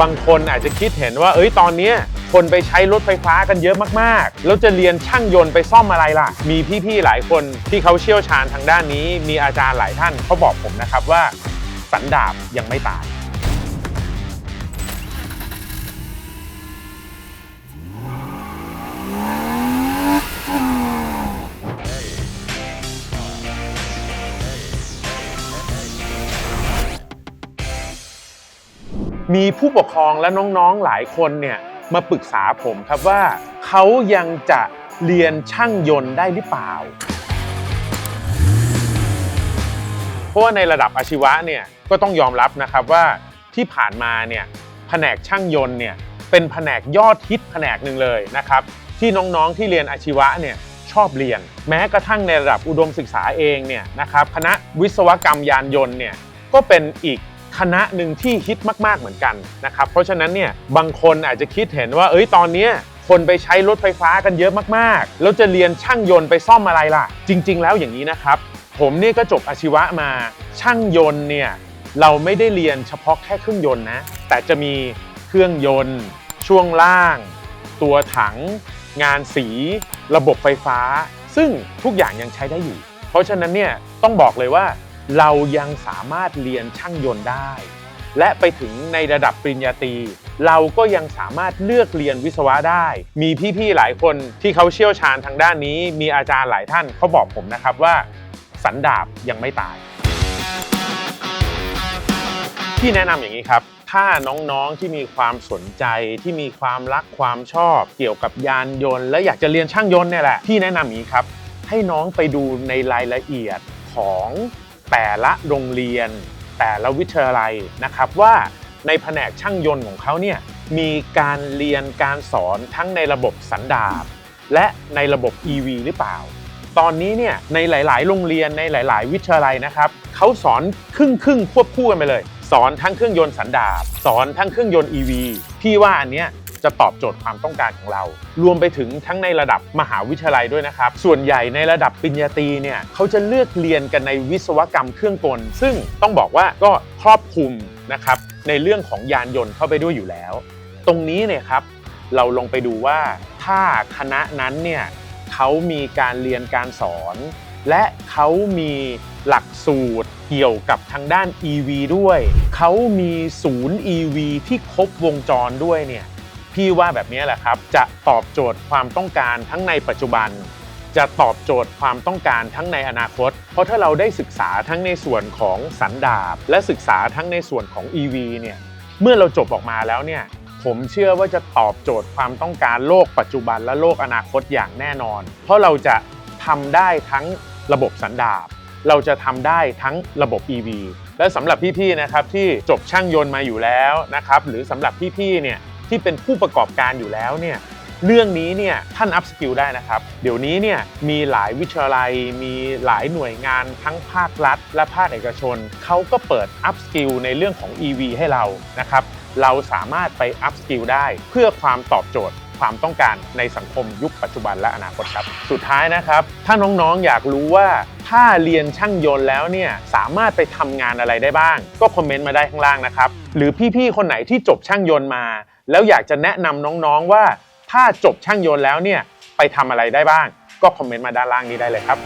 บางคนอาจจะคิดเห็นว่า เอ้ย ตอนนี้คนไปใช้รถไฟฟ้ากันเยอะมากๆ แล้วจะเรียนช่างยนต์ไปซ่อมอะไรล่ะ มีพี่ๆ หลายคนที่เขาเชี่ยวชาญทางด้านนี้ มีอาจารย์หลายท่านเขาบอกผมนะครับว่าสันดาบยังไม่ตาย มีผู้ปกครองและน้องๆหลายคนเนี่ยมาปรึกษาผมครับว่าเขายังจะเรียนช่างยนต์ได้หรือเปล่า เพราะว่าในระดับอาชีวะเนี่ยก็ต้องยอมรับนะครับว่าที่ผ่านมาเนี่ยแผนกช่างยนต์เนี่ยเป็นแผนกยอดฮิตแผนกหนึ่งเลยนะครับ ที่น้องๆที่เรียนอาชีวะเนี่ยชอบเรียน แม้กระทั่งในระดับอุดมศึกษาเองเนี่ยนะครับคณะวิศวกรรมยานยนต์เนี่ยก็เป็นอีก คณะหนึ่งที่ฮิตมาก ๆเหมือนกันนะครับเพราะฉะนั้นเนี่ยบางคนอาจจะคิดเห็นว่าเอ้ยตอนนี้คนไปใช้รถไฟฟ้ากันเยอะมากๆ แล้วจะเรียนช่างยนต์ไปซ่อมอะไรล่ะ จริง ๆ แล้วอย่างนี้นะครับ ผมเนี่ยก็จบอาชีวะมาช่างยนต์เนี่ยเราไม่ได้เรียนเฉพาะแค่เครื่องยนต์นะแต่จะมีเครื่องยนต์ ช่วงล่าง ตัวถัง งานสี ระบบไฟฟ้า ซึ่งทุกอย่างยังใช้ได้อยู่ เพราะฉะนั้นเนี่ยต้องบอกเลยว่า เรายังสามารถเรียนช่างยนต์ได้ และไปถึงในระดับปริญญาตรีเราก็ยังสามารถเลือกเรียนวิศวะได้ มีพี่ๆหลายคนที่เขาเชี่ยวชาญทางด้านนี้ มีอาจารย์หลายท่านเขาบอกผมนะครับว่า สันดาบยังไม่ตาย ที่แนะนำอย่างนี้ครับ ถ้าน้องๆที่มีความสนใจที่มีความรักความชอบ เกี่ยวกับยานยนต์ และอยากจะเรียนช่างยนต์เนี่ยแหละ ที่แนะนำอย่างนี้ครับ ให้น้องไปดูในรายละเอียดของ แต่ละโรงเรียน แต่ละวิทยาลัยนะครับว่าในแผนกช่างยนต์ของเขาเนี่ยมีการเรียนการสอนทั้งในระบบสันดาปและในระบบ EV หรือเปล่า ตอนนี้เนี่ยในหลาย ๆ โรงเรียนในหลาย ๆ วิทยาลัยนะครับเขาสอนครึ่งครึ่งๆควบคู่กันไปเลย สอนทั้งเครื่องยนต์สันดาปสอนทั้งเครื่องยนต์ EV พี่ว่าอันเนี้ย จะตอบโจทย์ความต้องการของเรา รวมไปถึงทั้งในระดับมหาวิทยาลัยด้วยนะครับ ส่วนใหญ่ในระดับปริญญาตรีเนี่ยเขาจะเลือกเรียนกันในวิศวกรรมเครื่องกล ซึ่งต้องบอกว่าก็ครอบคลุมนะครับในเรื่องของยานยนต์เข้าไปด้วยอยู่แล้ว ตรงนี้เนี่ยครับเราลงไปดูว่าถ้าคณะนั้นเนี่ยเขามีการเรียนการสอน และเขามีหลักสูตรเกี่ยวกับทางด้าน EV ด้วย เขามีศูนย์ EV ที่ครบวงจรด้วยเนี่ย พี่ว่าแบบนี้แหละครับ จะตอบโจทย์ความต้องการทั้งในปัจจุบัน จะตอบโจทย์ความต้องการทั้งในอนาคต เพราะถ้าเราได้ศึกษาทั้งในส่วนของสันดาบ และศึกษาทั้งในส่วนของ EV เนี่ยเมื่อเราจบออกมาแล้วเนี่ยผมเชื่อว่าจะตอบโจทย์ความต้องการโลกปัจจุบันและโลกอนาคตอย่างแน่นอน เพราะเราจะทำได้ทั้งระบบสันดาบ เราจะทำได้ทั้งระบบ EV และสำหรับพี่ๆนะครับที่จบช่างยนต์มาอยู่แล้วนะครับหรือสำหรับพี่ๆเนี่ย ที่เป็นผู้ประกอบการอยู่แล้วเนี่ยเรื่องนี้เนี่ยท่านอัพสกิลได้นะครับ เดี๋ยวนี้เนี่ยมีหลายวิทยาลัย มีหลายหน่วยงานทั้งภาครัฐ และภาคเอกชน เขาก็เปิดอัพสกิลในเรื่องของ EV ให้เรานะครับ เราสามารถไปอัพสกิลได้เพื่อความตอบโจทย์ ความต้องการในสังคมยุคปัจจุบันและอนาคตครับ สุดท้ายนะครับ ถ้าน้องๆอยากรู้ว่าถ้าเรียนช่างยนต์แล้วเนี่ยสามารถไปทำงานอะไรได้บ้าง ก็คอมเมนต์มาได้ข้างล่างนะครับ หรือพี่ๆคนไหนที่จบช่างยนต์มา แล้วอยากจะแนะนำน้องๆว่า ถ้าจบช่างยนต์แล้วเนี่ยไปทำอะไรได้บ้าง ก็คอมเมนต์มาด้านล่างนี้ได้เลยครับ